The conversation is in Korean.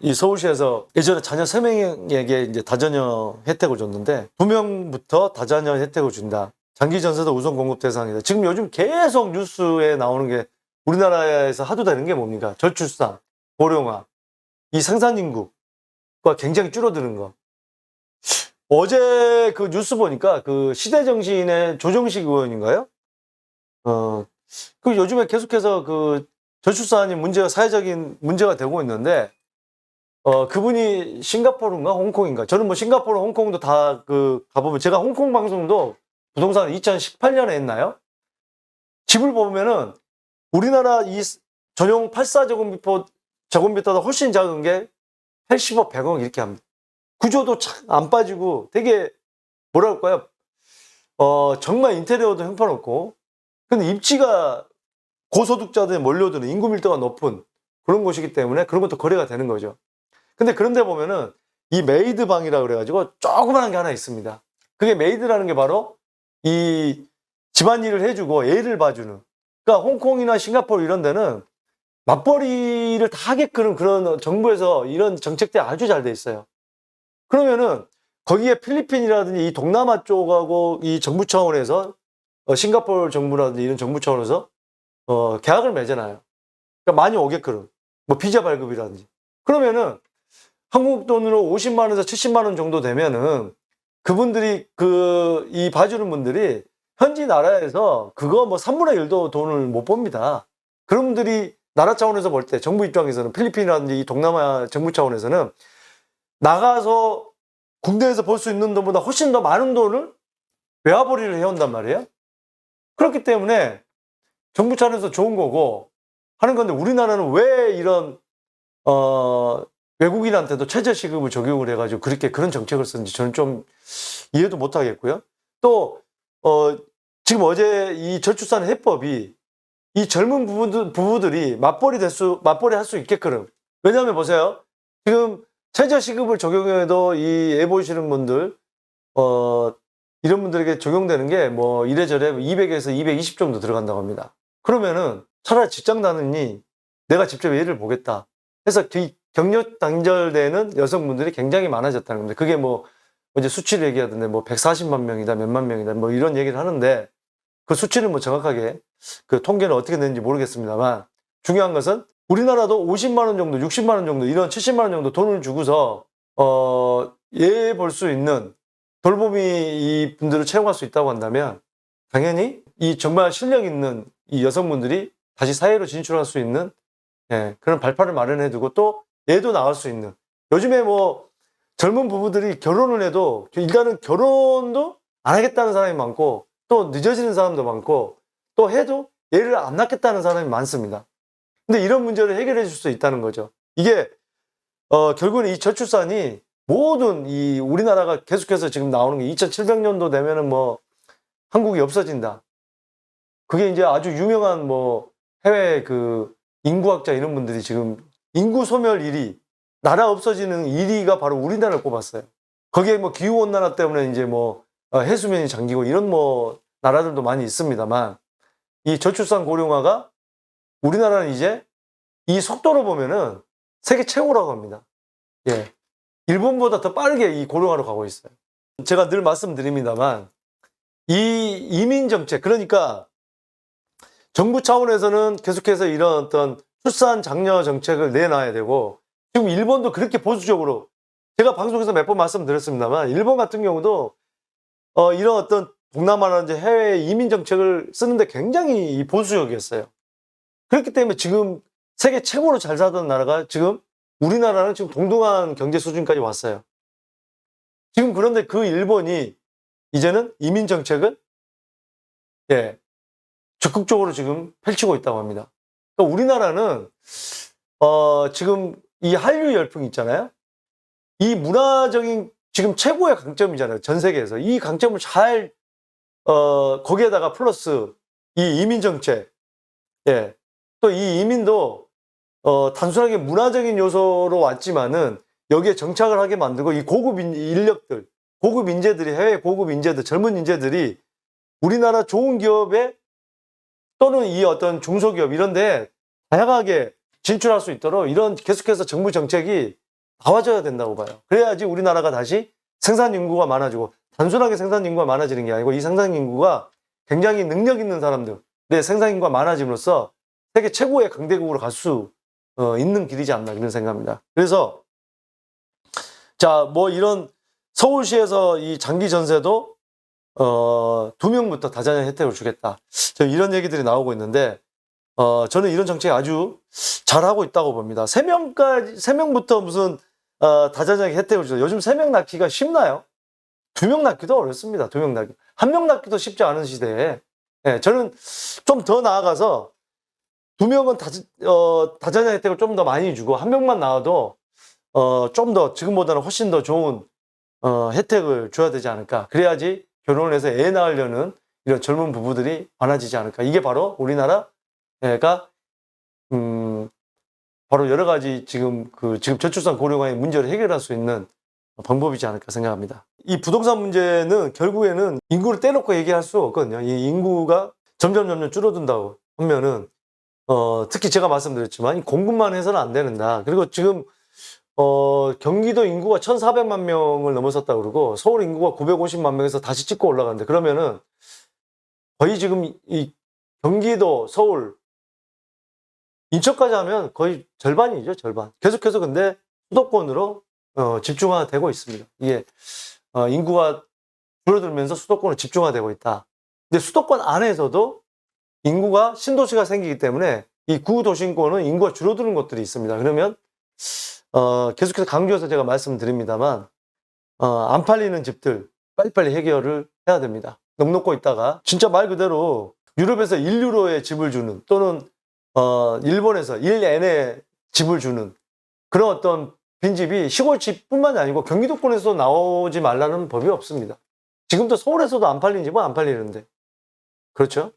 이 서울시에서 예전에 자녀 세명에게 이제 다자녀 혜택을 줬는데 두명부터 다자녀 혜택을 준다. 장기 전세도 우선 공급 대상이다. 지금 요즘 계속 뉴스에 나오는 게 우리나라에서 하도 되는 게 뭡니까? 저출산, 고령화, 이 생산 인구가 굉장히 줄어드는 거. 어제 그 뉴스 보니까 그 시대 정신의 조정식 의원인가요? 어, 그 요즘에 계속해서 그 저출산이 문제가 사회적인 문제가 되고 있는데 어 그분이 싱가포르인가 홍콩인가 저는 뭐 싱가포르 홍콩도 다 그 가보면 제가 홍콩 방송도 부동산 2018년에 했나요? 집을 보면은 우리나라 이 전용 84제곱미터 제곱미터보다 훨씬 작은 게 80억 100억 이렇게 합니다. 구조도 참 안 빠지고 되게 뭐라 할까요? 어 정말 인테리어도 형편없고 근데 입지가 고소득자들이 몰려드는 인구 밀도가 높은 그런 곳이기 때문에 그런 것도 거래가 되는 거죠. 근데 그런데 보면은 이 메이드 방이라 그래가지고 조그만한 게 하나 있습니다. 그게 메이드라는 게 바로 이 집안일을 해주고 애를 봐주는. 그러니까 홍콩이나 싱가포르 이런 데는 맞벌이를 다 하게끔 그런 정부에서 이런 정책들이 아주 잘 돼 있어요. 그러면은 거기에 필리핀이라든지 이 동남아 쪽하고 이 정부 차원에서 어, 싱가포르 정부라든지 이런 정부 차원에서 어, 계약을 맺잖아요. 그러니까 많이 오게끔 뭐 비자 발급이라든지 그러면은 한국 돈으로 50만 원에서 70만 원 정도 되면은 그분들이 그 이 봐주는 분들이 현지 나라에서 그거 뭐 3분의 1도 돈을 못 법니다. 그런 분들이 나라 차원에서 볼 때 정부 입장에서는 필리핀이라든지 이 동남아 정부 차원에서는 나가서 국내에서 벌수 있는 돈보다 훨씬 더 많은 돈을 외화벌이를 해온단 말이에요. 그렇기 때문에 정부 차원에서 좋은 거고 하는 건데 우리나라는 왜 이런 어 외국인한테도 최저 시급을 적용을 해가지고 그렇게 그런 정책을 쓰는지 저는 좀 이해도 못 하겠고요. 또, 어, 지금 어제 이 저출산 해법이 이 젊은 부부들, 부부들이 맞벌이 될 수, 맞벌이 할 수 있게끔. 왜냐하면 보세요. 지금 최저 시급을 적용해도 이 애 보시는 분들, 어, 이런 분들에게 적용되는 게 뭐 이래저래 200에서 220 정도 들어간다고 합니다. 그러면은 차라리 직장 다느니 내가 직접 애를 보겠다. 해서 그 경력 단절되는 여성분들이 굉장히 많아졌다는 겁니다. 그게 뭐 이제 수치를 얘기하던데 뭐 140만 명이다, 몇만 명이다, 뭐 이런 얘기를 하는데 그 수치를 뭐 정확하게 그 통계는 어떻게 되는지 모르겠습니다만 중요한 것은 우리나라도 50만 원 정도, 60만 원 정도, 이런 70만 원 정도 돈을 주고서 어 예 볼 수 있는 돌봄이 이 분들을 채용할 수 있다고 한다면 당연히 이 정말 실력 있는 이 여성분들이 다시 사회로 진출할 수 있는 예, 그런 발판을 마련해 두고 또 애도 낳을 수 있는 요즘에 뭐 젊은 부부들이 결혼을 해도 일단은 결혼도 안 하겠다는 사람이 많고 또 늦어지는 사람도 많고 또 해도 얘를 안 낳겠다는 사람이 많습니다. 근데 이런 문제를 해결해 줄 수 있다는 거죠. 이게 어 결국은 이 저출산이 모든 이 우리나라가 계속해서 지금 나오는 게 2700년도 되면은 뭐 한국이 없어진다. 그게 이제 아주 유명한 뭐 해외 그 인구학자 이런 분들이 지금 인구 소멸 1위, 나라 없어지는 1위가 바로 우리나라를 꼽았어요. 거기에 뭐 기후 온난화 때문에 이제 뭐 어, 해수면이 잠기고 이런 뭐 나라들도 많이 있습니다만 이 저출산 고령화가 우리나라는 이제 이 속도로 보면은 세계 최고라고 합니다. 예. 일본보다 더 빠르게 이 고령화로 가고 있어요. 제가 늘 말씀드립니다만 이 이민 정책 그러니까 정부 차원에서는 계속해서 이런 어떤 출산 장려 정책을 내놔야 되고 지금 일본도 그렇게 보수적으로 제가 방송에서 몇 번 말씀드렸습니다만 일본 같은 경우도 어 이런 어떤 동남아라든지 해외 이민 정책을 쓰는데 굉장히 보수적이었어요. 그렇기 때문에 지금 세계 최고로 잘 살던 나라가 지금 우리나라는 지금 동등한 경제 수준까지 왔어요. 지금 그런데 그 일본이 이제는 이민 정책을 예, 적극적으로 지금 펼치고 있다고 합니다. 그러니까 우리나라는 어, 지금 이 한류 열풍 있잖아요. 이 문화적인 지금 최고의 강점이잖아요. 전 세계에서 이 강점을 잘 어, 거기에다가 플러스 이 이민 정책, 예, 또 이 이민도 어, 단순하게 문화적인 요소로 왔지만은 여기에 정착을 하게 만들고 이 고급 인- 인력들, 고급 인재들이 해외 고급 인재들, 젊은 인재들이 우리나라 좋은 기업에 또는 이 어떤 중소기업 이런데 다양하게 진출할 수 있도록 이런 계속해서 정부 정책이 나와줘야 된다고 봐요. 그래야지 우리나라가 다시 생산 인구가 많아지고 단순하게 생산 인구가 많아지는 게 아니고 이 생산 인구가 굉장히 능력 있는 사람들, 내 생산 인구가 많아짐으로써 세계 최고의 강대국으로 갈수 어, 있는 길이지 않나 이런 생각합니다. 그래서 자 뭐 이런 서울시에서 이 장기 전세도 어, 두 명부터 다자녀 혜택을 주겠다. 이런 얘기들이 나오고 있는데 어, 저는 이런 정책 아주 잘하고 있다고 봅니다. 세 명까지 세 명부터 무슨 어, 다자녀 혜택을 주죠. 요즘 세 명 낳기가 쉽나요? 두 명 낳기도 어렵습니다. 두 명 낳기. 한 명 낳기도 쉽지 않은 시대에 예, 저는 좀 더 나아가서 두 명은 다, 어, 다자녀 혜택을 좀 더 많이 주고 한 명만 나와도 어, 좀 더 지금보다는 훨씬 더 좋은 어, 혜택을 줘야 되지 않을까. 그래야지 결혼을 해서 애 낳으려는 이런 젊은 부부들이 많아지지 않을까. 이게 바로 우리나라가 음, 바로 여러 가지 지금 그 지금 저출산 고령화의 문제를 해결할 수 있는 방법이지 않을까 생각합니다. 이 부동산 문제는 결국에는 인구를 떼놓고 얘기할 수 없거든요. 이 인구가 점점 점점 줄어든다고 하면은 어, 특히 제가 말씀드렸지만 이 공급만 해서는 안 된다. 그리고 지금 어, 경기도 인구가 1,400만 명을 넘어섰다 그러고 서울 인구가 950만 명에서 다시 찍고 올라가는데 그러면은 거의 지금 이 경기도, 서울, 인천까지 하면 거의 절반이죠, 절반. 계속해서 근데 수도권으로 어, 집중화되고 있습니다. 이게 어, 인구가 줄어들면서 수도권으로 집중화되고 있다. 근데 수도권 안에서도 인구가 신도시가 생기기 때문에 이 구도심권은 인구가 줄어드는 것들이 있습니다. 그러면 어, 계속해서 강조해서 제가 말씀드립니다만 어, 안 팔리는 집들 빨리빨리 해결을 해야 됩니다. 넉넉고 있다가 진짜 말 그대로 유럽에서 1유로에 집을 주는 또는 어, 일본에서 1엔에 집을 주는 그런 어떤 빈집이 시골집뿐만이 아니고 경기도권에서 나오지 말라는 법이 없습니다. 지금도 서울에서도 안 팔린 집은 안 팔리는데 그렇죠?